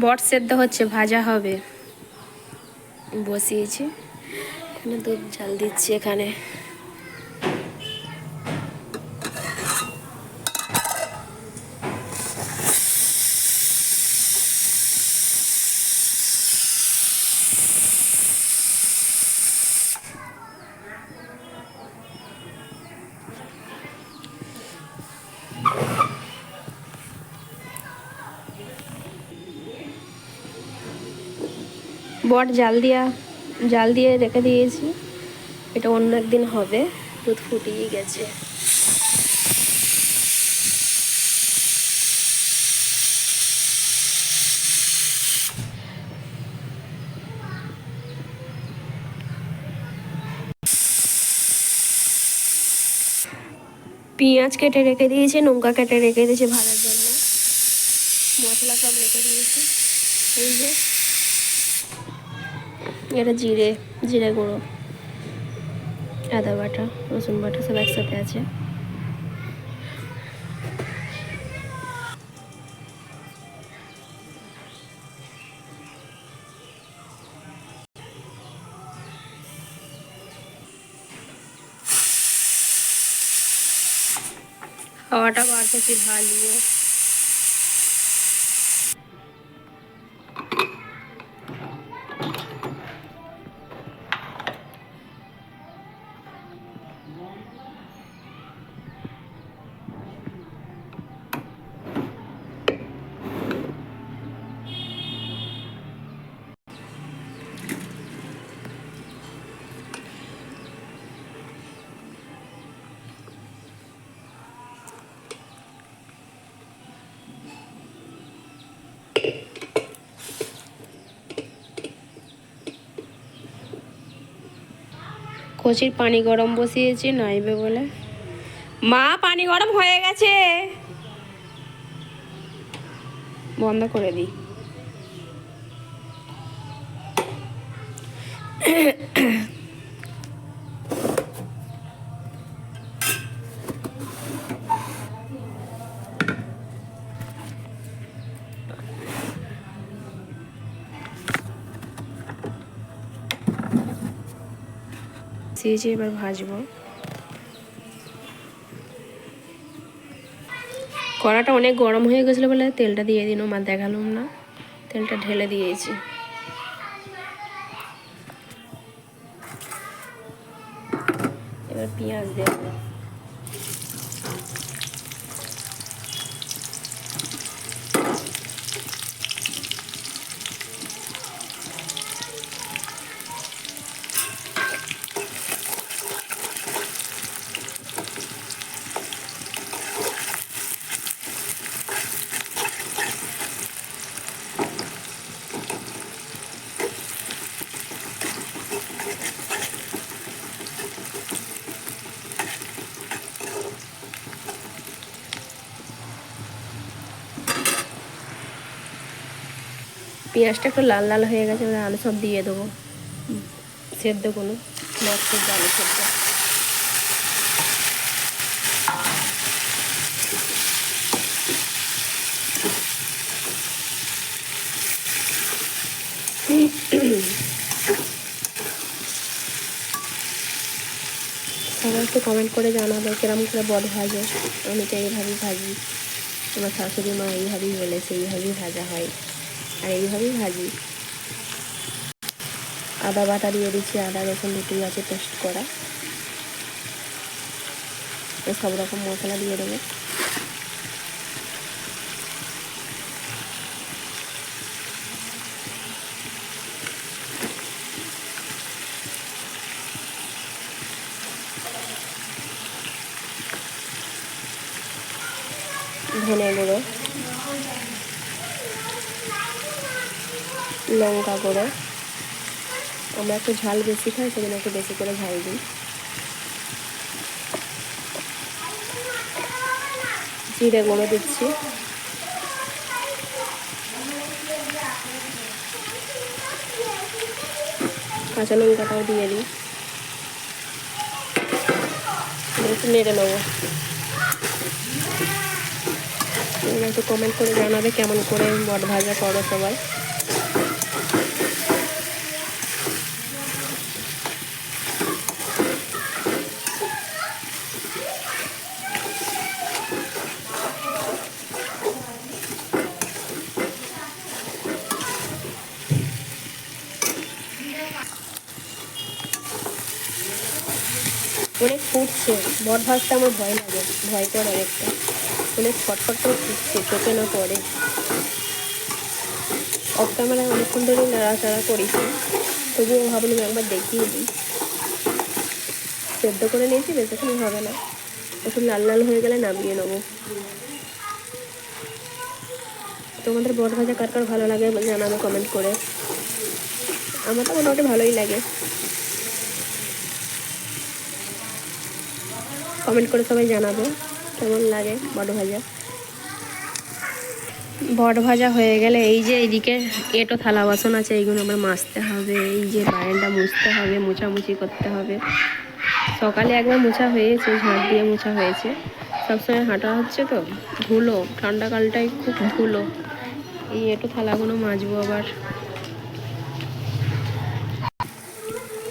বট সেদ্ধ হচ্ছে ভাজা হবে। বসিয়েছি। এখানে দুধ জাল দিচ্ছি এখানে। বট জাল দিয়া, জাল দিয়ে রেখে দিয়েছি। এটা অন্য একদিন হবে, দুধ ফুটিয়ে গেছে। পেঁয়াজ কেটে রেখে দিয়েছি লঙ্কা কেটে রেখে দিয়েছি ভাজার জন্য। মশলা সব রেখে দিয়েছি। এই যে এটা জিরে জিরে গুঁড়ো আদা বাটা রসুন বাটা সব একসাথে আছে। হাওয়াটা বাড়তেছি ভালো। কচির পানি গরম বসিয়েছি নাইবে বলে। মা পানি গরম হয়ে গেছে। বন্ধ করে দিই। বসিয়েছি এবার ভাজবো। কড়াটা অনেক গরম হয়ে গেছিল বলে তেলটা দিয়ে দিন মা দেখালাম না। তেলটা ঢেলে দিয়েছি। এবার পেঁয়াজ দেবো। পেঁয়াজটা একটু লাল লাল হয়ে গেছে, এবার আলু সব দিয়ে দেবো। সেদ্ধ কোনো আলু সেদ্ধ। সবাই একটু কমেন্ট করে জানাবে কিরম করে বড় ভাজে। আমি তো এইভাবেই ভাজি। আমার শাশুড়ি মা এইভাবেই বলেছে, এইভাবেই ভাজা হয়। আর এইভাবেই ভাজি। আদা বাটা দিয়ে দিচ্ছি, আদা রসুন দুটোই আছে পেস্ট করা। সব রকম মশলা দিয়ে দেবো। ধনে গুঁড়ো। লঙ্কা গুঁড়ো। আমরা একটু ঝাল বেশি খাই, সেজন্য একটু বেশি করে ঝাল দিই। জিরে গুঁড়ো দিচ্ছি। কাঁচা লঙ্কাটাও দিয়ে দিই। একটু নেড়ে নেব। একটু কমেন্ট করে জানাবে কেমন করে বট ভাজা করো সবাই। অনেক ফুটছে। বট ভাজতে আমার ভয় লাগে, ভয় করে অনেকটা। অনেক ফটফট করে ফুটছে, চোখে না পড়ে। অফ ক্যামেরায় অনেকক্ষণ ধরে নাড়াচাড়া করেছি। তবুও ভাবলাম একবার দেখিয়ে দিই। সেদ্ধ করে নিয়েছি বেশিক্ষণ হবে না। একটু লাল লাল হয়ে গেলে নামিয়ে নেব। তোমাদের বট ভাজা কার কার ভালো লাগে জানাবে কমেন্ট করে। আমার তো মোটামুটি ভালোই লাগে। কমেন্ট করে সবাই জানাবে, কেমন লাগে বট ভাজা? বট ভাজা হয়ে গেলে এই যে এইদিকে এটো থালা বাসন আছে, এইগুলো আমার মাজতে হবে, এই যে বারান্দা মুছতে হবে, মোছামুছি করতে হবে। সকালে একবার মোছা হয়েছে, ঝাঁট দিয়ে মোছা হয়েছে। সবসময় হাঁটা হচ্ছে তো, ধুলো, ঠান্ডাকালটাই খুব ধুলো। এই এটো থালাগুলো মাজবো আবার।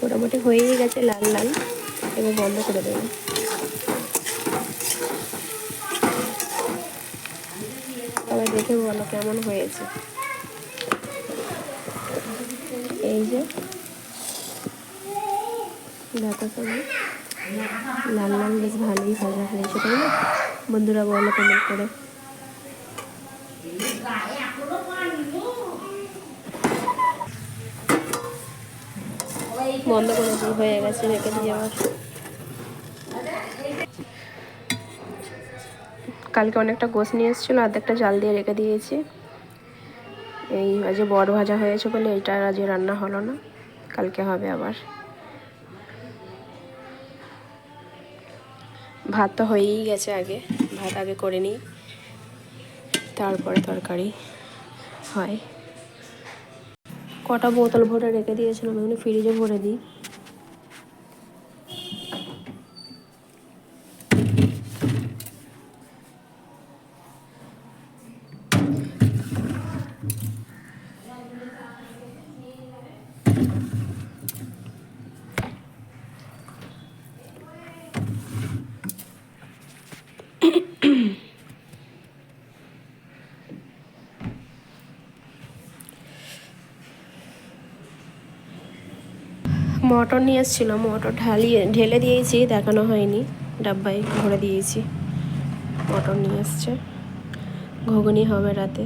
মোটামুটি হয়েই গেছে লাল লাল, এবার বন্ধ করে দেবো। সবাই দেখে বলো কেমন হয়েছে। এই যে। দেখো সবাই। লাল লাল বেশ ভালোই ভাজা হয়েছে, তাই না? বন্ধুরা বলো কমেন্ট করে। বন্ধ করে হয়ে গেছে, রেখে দিয়ে আবার। কালকে অনেকটা গোস নিয়ে এসেছিল অর্ধেকটা জাল দিয়ে রেখে দিয়েছি। এই আজকে বড় ভাজা হয়েছে বলে এটা আজকে রান্না হলো না, কালকে হবে আবার। ভাত তো হয়েই গেছে আগে, ভাত আগে করে নিই, তারপরে তরকারি হয়। কটা বোতল ভরে রেখে দিয়েছিলাম, এগুলো ফ্রিজে ভরে দিই। মটর নিয়ে এসেছিল মটর ঢালিয়ে, ঢেলে দিয়েছি, দেখানো হয়নি, ডাব্বায় ভরে দিয়েছি, মটর নিয়ে এসছে, ঘুগনি হবে রাতে।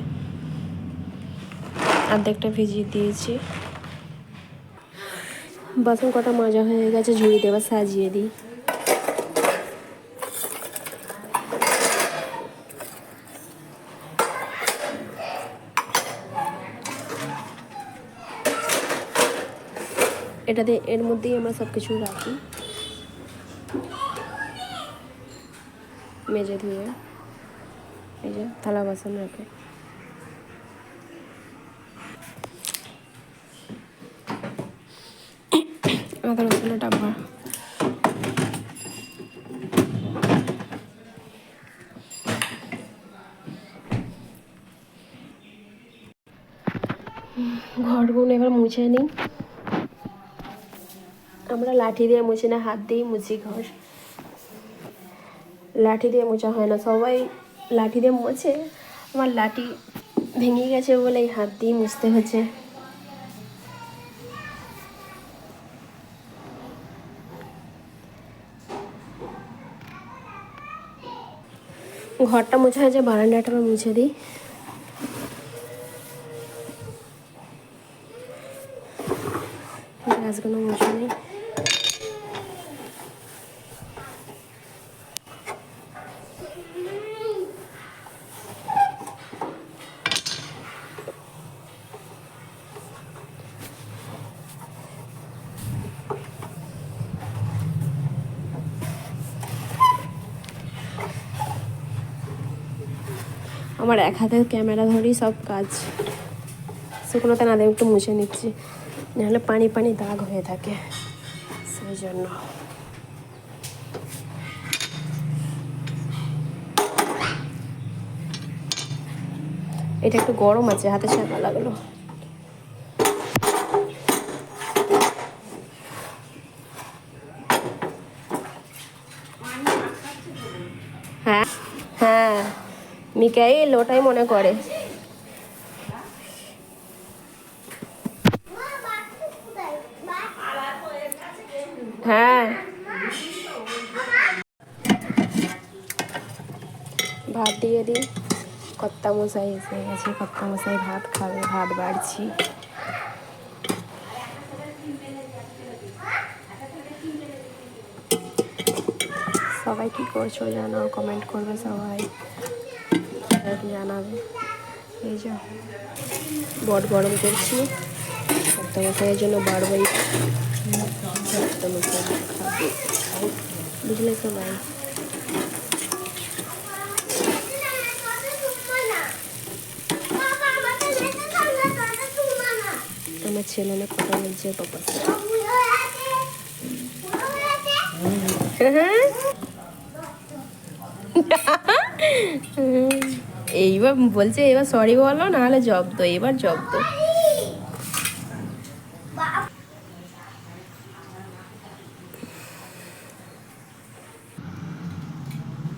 অর্ধেকটা ভিজিয়ে দিয়েছি। বাসন কটা মজা হয়ে গেছে ঝুড়িতে দেবার সাজিয়ে দিই। এটাতে এর মধ্যেই আমরা সব কিছু রাখি। মেজে ধুয়ে, এই যে থালা বাসন রাখে। আদা রসুনের ডাব্বা। ঘরগুলো এবার মুছে নিই। আমরা লাঠি দিয়ে মুছি না, হাত দিয়েই মুছি ঘর। লাঠি দিয়ে মোছা হয় না, সবাই লাঠি দিয়ে মোছে। আমার লাঠি ভেঙে গেছে বলে এই হাত দিয়ে মুছতে হচ্ছে। ঘরটা মোছা হয়েছে, বারান্দাটা আবার মুছে দিই। গাছগুলো মুছে নিই আমার এক হাতে ক্যামেরা ধরেই সব কাজ। শুকনোতে না একটু মুছে নিচ্ছি। নাহলে পানি পানি দাগ হয়ে থাকে। সেই জন্য। এটা একটু গরম আছে, হাতে ছাকা লাগল হ্যাঁ হ্যাঁ মিকাইল, ওটাই মনে করে। হ্যাঁ। ভাত দিয়ে দিই কর্তা মশাই এসে গেছে কর্তা মশাই ভাত খাবে, ভাত বাড়ছি। সবাই কি করছ জানাও কমেন্ট করবে সবাই। জানাবে এই যে, বট গরম করছি। মশাইয়ের জন্য বারবারই কর্তা মশাই খাবে বুঝলে সবাই আমার ছেলে না কথা বলছে বাবার সাথে এইবার বলছে এবার সরি বলো নাহলে জব্দ এবার জব্দ